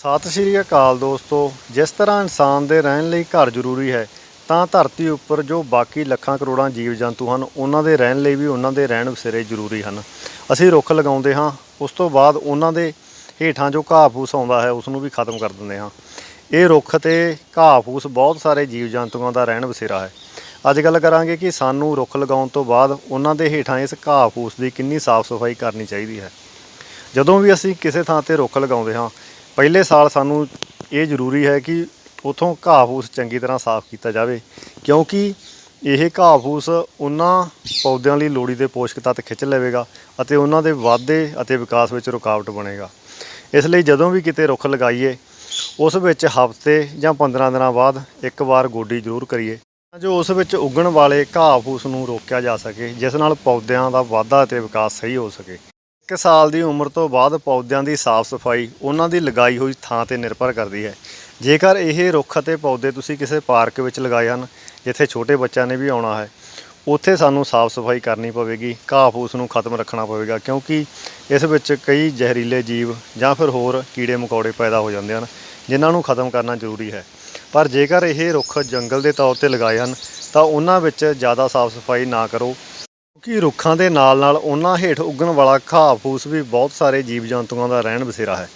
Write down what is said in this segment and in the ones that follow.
ਸਤਿ ਸ਼੍ਰੀ ਅਕਾਲ ਦੋਸਤੋ, ਜਿਸ ਤਰ੍ਹਾਂ ਇਨਸਾਨ ਦੇ ਰਹਿਣ ਲਈ ਘਰ ਜ਼ਰੂਰੀ ਹੈ, ਤਾਂ ਧਰਤੀ ਉੱਪਰ ਜੋ ਬਾਕੀ ਲੱਖਾਂ ਕਰੋੜਾਂ ਜੀਵ ਜੰਤੂ ਹਨ, ਉਹਨਾਂ ਦੇ ਰਹਿਣ ਲਈ ਵੀ ਉਹਨਾਂ ਦੇ ਰਹਿਣ ਵਸੇਰੇ ਜ਼ਰੂਰੀ ਹਨ। ਅਸੀਂ ਰੁੱਖ ਲਗਾਉਂਦੇ ਹਾਂ, ਉਸ ਤੋਂ ਬਾਅਦ ਉਹਨਾਂ ਦੇ ਹੇਠਾਂ ਜੋ ਘਾਹ ਫੂਸ ਆਉਂਦਾ ਹੈ, ਉਸ ਨੂੰ ਵੀ ਖਤਮ ਕਰ ਦਿੰਦੇ ਹਾਂ। ਇਹ ਰੁੱਖ ਤੇ ਘਾਹ ਫੂਸ ਬਹੁਤ ਸਾਰੇ ਜੀਵ ਜੰਤੂਆਂ ਦਾ ਰਹਿਣ ਵਸੇਰਾ ਹੈ। ਅੱਜ ਗੱਲ ਕਰਾਂਗੇ ਕਿ ਸਾਨੂੰ ਰੁੱਖ ਲਗਾਉਣ ਤੋਂ ਬਾਅਦ ਉਹਨਾਂ ਦੇ ਹੇਠਾਂ ਇਸ ਘਾਹ ਫੂਸ ਦੀ ਕਿੰਨੀ ਸਾਫ਼ ਸਫ਼ਾਈ ਕਰਨੀ ਚਾਹੀਦੀ ਹੈ। ਜਦੋਂ ਵੀ ਅਸੀਂ ਕਿਸੇ ਥਾਂ ਤੇ ਰੁੱਖ ਲਗਾਉਂਦੇ ਹਾਂ ਪਹਿਲੇ ਸਾਲ ਸਾਨੂੰ ਇਹ ਜ਼ਰੂਰੀ ਹੈ ਕਿ ਉਥੋਂ ਘਾਹ ਫੂਸ ਚੰਗੀ ਤਰ੍ਹਾਂ ਸਾਫ਼ ਕੀਤਾ ਜਾਵੇ, ਕਿਉਂਕਿ ਇਹ ਘਾਹ ਫੂਸ ਉਹਨਾਂ ਪੌਦਿਆਂ ਲਈ ਲੋੜੀਂਦੇ ਪੋਸ਼ਕ ਤੱਤ ਖਿੱਚ ਲਵੇਗਾ ਅਤੇ ਉਹਨਾਂ ਦੇ ਵਾਧੇ ਅਤੇ ਵਿਕਾਸ ਵਿੱਚ ਰੁਕਾਵਟ ਬਣੇਗਾ। ਇਸ ਲਈ ਜਦੋਂ ਵੀ ਕਿਤੇ ਰੁੱਖ ਲਗਾਈਏ, ਉਸ ਵਿੱਚ ਹਫ਼ਤੇ ਜਾਂ 15 ਦਿਨਾਂ ਬਾਅਦ ਇੱਕ ਵਾਰ ਗੋਡੀ ਜ਼ਰੂਰ ਕਰੀਏ, ਤਾਂ ਜੋ ਉਸ ਵਿੱਚ ਉੱਗਣ ਵਾਲੇ ਘਾਹ ਫੂਸ ਨੂੰ ਰੋਕਿਆ ਜਾ ਸਕੇ, ਜਿਸ ਨਾਲ ਪੌਦਿਆਂ ਦਾ ਵਾਧਾ ਅਤੇ ਵਿਕਾਸ ਸਹੀ ਹੋ ਸਕੇ। ਇੱਕ ਸਾਲ ਦੀ ਉਮਰ ਤੋਂ ਬਾਅਦ ਪੌਦਿਆਂ ਦੀ ਸਾਫ਼ ਸਫ਼ਾਈ ਉਹਨਾਂ ਦੀ ਲਗਾਈ ਹੋਈ ਥਾਂ ਤੇ ਨਿਰਭਰ ਕਰਦੀ ਹੈ। ਜੇਕਰ ਇਹ ਰੁੱਖ ਅਤੇ ਪੌਦੇ ਤੁਸੀਂ ਕਿਸੇ ਪਾਰਕ ਵਿੱਚ ਲਗਾਏ ਹਨ, ਜਿੱਥੇ ਛੋਟੇ ਬੱਚਿਆਂ ਨੇ ਵੀ ਆਉਣਾ ਹੈ, ਉੱਥੇ ਸਾਨੂੰ ਸਾਫ਼ ਸਫ਼ਾਈ ਕਰਨੀ ਪਵੇਗੀ, ਘਾਹ ਫੂਸ ਨੂੰ ਖਤਮ ਰੱਖਣਾ ਪਵੇਗਾ, ਕਿਉਂਕਿ ਇਸ ਵਿੱਚ ਕਈ ਜ਼ਹਿਰੀਲੇ ਜੀਵ ਜਾਂ ਫਿਰ ਹੋਰ ਕੀੜੇ ਮਕੌੜੇ ਪੈਦਾ ਹੋ ਜਾਂਦੇ ਹਨ, ਜਿਨ੍ਹਾਂ ਨੂੰ ਖਤਮ ਕਰਨਾ ਜ਼ਰੂਰੀ ਹੈ। ਪਰ ਜੇਕਰ ਇਹ ਰੁੱਖ ਜੰਗਲ ਦੇ ਤੌਰ ਤੇ ਲਗਾਏ ਹਨ, ਤਾਂ ਉਹਨਾਂ ਵਿੱਚ ਜ਼ਿਆਦਾ ਸਾਫ਼ ਸਫ਼ਾਈ ਨਾ ਕਰੋ ਕਿਉਂਕਿ ਰੁੱਖਾਂ ਦੇ ਨਾਲ-ਨਾਲ ਉਹਨਾਂ ਹੇਠ ਉੱਗਣ ਵਾਲਾ ਘਾਹ ਫੂਸ ਵੀ ਬਹੁਤ ਸਾਰੇ ਜੀਵ ਜੰਤੂਆਂ ਦਾ ਰਹਿਣ ਬਸੇਰਾ ਹੈ।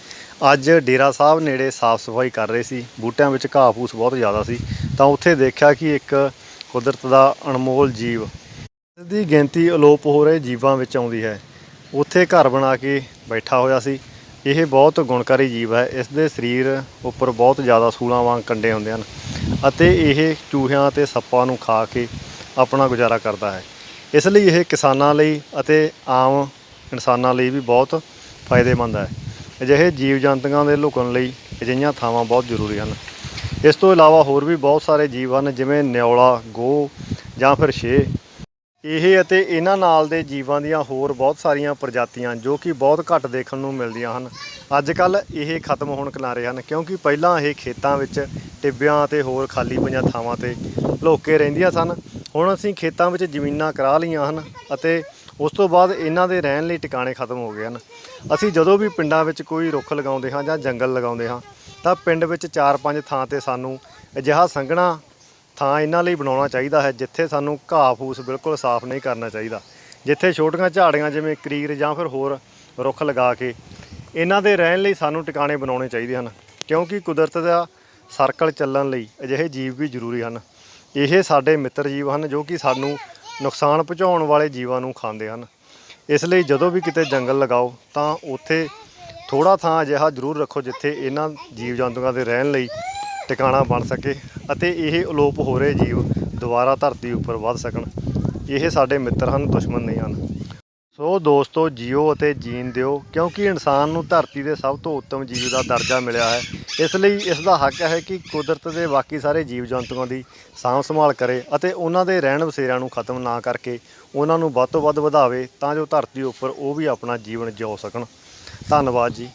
ਅੱਜ ਡੇਰਾ ਸਾਹਿਬ ਨੇੜੇ ਸਾਫ਼ ਸਫ਼ਾਈ ਕਰ ਰਹੇ ਸੀ। ਬੂਟਿਆਂ ਵਿੱਚ ਘਾਹ ਫੂਸ ਬਹੁਤ ਜ਼ਿਆਦਾ ਸੀ। ਤਾਂ ਉੱਥੇ ਦੇਖਿਆ ਕਿ ਇੱਕ ਕੁਦਰਤ ਦਾ ਅਨਮੋਲ ਜੀਵ ਇਸ ਦੀ ਗਿਣਤੀ ਅਲੋਪ ਹੋ ਰਹੇ ਜੀਵਾਂ ਵਿੱਚ ਆਉਂਦੀ ਹੈ। ਉੱਥੇ ਘਰ ਬਣਾ ਕੇ ਬੈਠਾ ਹੋਇਆ ਸੀ। ਇਹ ਬਹੁਤ ਗੁਣਕਾਰੀ ਜੀਵ ਹੈ। ਇਸ ਦੇ ਸਰੀਰ ਉੱਪਰ ਬਹੁਤ ਜ਼ਿਆਦਾ ਸੂਲਾਂ ਵਾਂਗ ਕੰਡੇ ਹੁੰਦੇ ਹਨ ਅਤੇ ਇਹ ਚੂਹਿਆਂ ਅਤੇ ਸੱਪਾਂ ਨੂੰ ਖਾ ਕੇ ਆਪਣਾ ਗੁਜ਼ਾਰਾ ਕਰਦਾ ਹੈ। ਇਸ ਲਈ ਇਹ ਕਿਸਾਨਾਂ ਲਈ ਅਤੇ ਆਮ ਇਨਸਾਨਾਂ ਲਈ ਵੀ ਬਹੁਤ ਫਾਇਦੇਮੰਦ ਹੈ। ਅਜਿਹੇ ਜੀਵ ਜੰਤੂਆਂ ਦੇ ਲੁਕਣ ਲਈ ਅਜਿਹੀਆਂ ਥਾਵਾਂ ਬਹੁਤ ਜ਼ਰੂਰੀ ਹਨ। ਇਸ ਤੋਂ ਇਲਾਵਾ ਹੋਰ ਵੀ ਬਹੁਤ ਸਾਰੇ ਜੀਵ ਹਨ, ਜਿਵੇਂ ਨਿਉਲਾ ਗੋ ਜਾਂ ਫਿਰ ਛੇ। ਇਹ ਅਤੇ ਇਹਨਾਂ ਨਾਲ ਦੇ ਜੀਵਾਂ ਦੀਆਂ ਹੋਰ ਬਹੁਤ ਸਾਰੀਆਂ ਪ੍ਰਜਾਤੀਆਂ ਜੋ ਕਿ ਬਹੁਤ ਘੱਟ ਦੇਖਣ ਨੂੰ ਮਿਲਦੀਆਂ ਹਨ। ਅੱਜ ਕੱਲ ਇਹ ਖਤਮ ਹੋਣ ਕਿਨਾਰੇ ਹਨ, ਕਿਉਂਕਿ ਪਹਿਲਾਂ ਇਹ ਖੇਤਾਂ ਵਿੱਚ ਟਿੱਬਿਆਂ ਅਤੇ ਹੋਰ ਖਾਲੀ ਪਈਆਂ ਥਾਵਾਂ ਤੇ ਲੋਕੇ ਰਹਿੰਦੀਆਂ ਸਨ। ਹੁਣ ਅਸੀਂ ਖੇਤਾਂ ਵਿੱਚ ਜ਼ਮੀਨਾਂ ਕਰਾ ਲਈਆਂ ਹਨ ਅਤੇ ਉਸ ਤੋਂ ਬਾਅਦ ਇਹਨਾਂ ਦੇ ਰਹਿਣ ਲਈ ਟਿਕਾਣੇ ਖਤਮ ਹੋ ਗਏ ਹਨ। ਅਸੀਂ ਜਦੋਂ ਵੀ ਪਿੰਡਾਂ ਵਿੱਚ ਕੋਈ ਰੁੱਖ ਲਗਾਉਂਦੇ ਹਾਂ ਜਾਂ ਜੰਗਲ ਲਗਾਉਂਦੇ ਹਾਂ, ਤਾਂ ਪਿੰਡ ਵਿੱਚ 4-5 ਥਾਂ ਤੇ ਸਾਨੂੰ ਅਜਿਹਾ ਸੰਘਣਾ ਥਾਂ ਇਹਨਾਂ ਲਈ ਬਣਾਉਣਾ ਚਾਹੀਦਾ ਹੈ, ਜਿੱਥੇ ਸਾਨੂੰ ਘਾਹ ਫੂਸ ਬਿਲਕੁਲ ਸਾਫ਼ ਨਹੀਂ ਕਰਨਾ ਚਾਹੀਦਾ। ਜਿੱਥੇ ਛੋਟੀਆਂ ਝਾੜੀਆਂ ਜਿਵੇਂ ਕਰੀਰ ਜਾਂ ਫਿਰ ਹੋਰ ਰੁੱਖ ਲਗਾ ਕੇ ਇਹਨਾਂ ਦੇ ਰਹਿਣ ਲਈ ਸਾਨੂੰ ਟਿਕਾਣੇ ਬਣਾਉਣੇ ਚਾਹੀਦੇ ਹਨ, ਕਿਉਂਕਿ ਕੁਦਰਤ ਦਾ ਸਰਕਲ ਚੱਲਣ ਲਈ ਅਜਿਹੇ ਜੀਵ ਵੀ ਜ਼ਰੂਰੀ ਹਨ। ਇਹ ਸਾਡੇ ਮਿੱਤਰ ਜੀਵ ਹਨ ਜੋ ਕਿ ਸਾਨੂੰ ਨੁਕਸਾਨ ਪਹੁੰਚਾਉਣ ਵਾਲੇ ਜੀਵਾਂ ਨੂੰ ਖਾਂਦੇ ਹਨ। ਇਸ ਲਈ ਜਦੋਂ ਵੀ ਕਿਤੇ ਜੰਗਲ ਲਗਾਓ ਤਾਂ ਉੱਥੇ ਥੋੜਾ ਥਾਂ ਅਜਿਹਾ ਜ਼ਰੂਰ ਰੱਖੋ ਜਿੱਥੇ ਇਹਨਾਂ ਜੀਵ ਜੰਤੂਆਂ ਦੇ ਰਹਿਣ ਲਈ ਟਿਕਾਣਾ ਬਣ ਸਕੇ ਅਤੇ ਇਹ ਅਲੋਪ ਹੋ ਰਹੇ ਜੀਵ ਦੁਬਾਰਾ ਧਰਤੀ ਉੱਪਰ ਵੱਧ ਸਕਣ। ਇਹ ਸਾਡੇ ਮਿੱਤਰ ਹਨ, ਦੁਸ਼ਮਣ ਨਹੀਂ ਹਨ। ਸੋ ਦੋਸਤੋ, ਜੀਓ ਅਤੇ ਜੀਣ ਦਿਓ, ਕਿਉਂਕਿ ਇਨਸਾਨ ਨੂੰ ਧਰਤੀ ਦੇ ਸਭ ਤੋਂ ਉੱਤਮ ਜੀਵ ਦਾ ਦਰਜਾ ਮਿਲਿਆ ਹੈ। ਇਸ ਲਈ ਇਸ ਦਾ ਹੱਕ ਹੈ ਕਿ ਕੁਦਰਤ ਦੇ ਬਾਕੀ ਸਾਰੇ ਜੀਵ ਜੰਤੂਆਂ ਦੀ ਸਾਂਭ ਸੰਭਾਲ ਕਰੇ ਅਤੇ ਉਹਨਾਂ ਦੇ ਰਹਿਣ ਬਸੇਰਿਆਂ ਨੂੰ ਖਤਮ ਨਾ ਕਰਕੇ ਉਹਨਾਂ ਨੂੰ ਵੱਧ ਤੋਂ ਵੱਧ ਵਧਾਵੇ, ਤਾਂ ਜੋ ਧਰਤੀ ਉੱਪਰ ਉਹ ਵੀ ਆਪਣਾ ਜੀਵਨ ਜਿਉ ਸਕਣ। ਧੰਨਵਾਦ ਜੀ।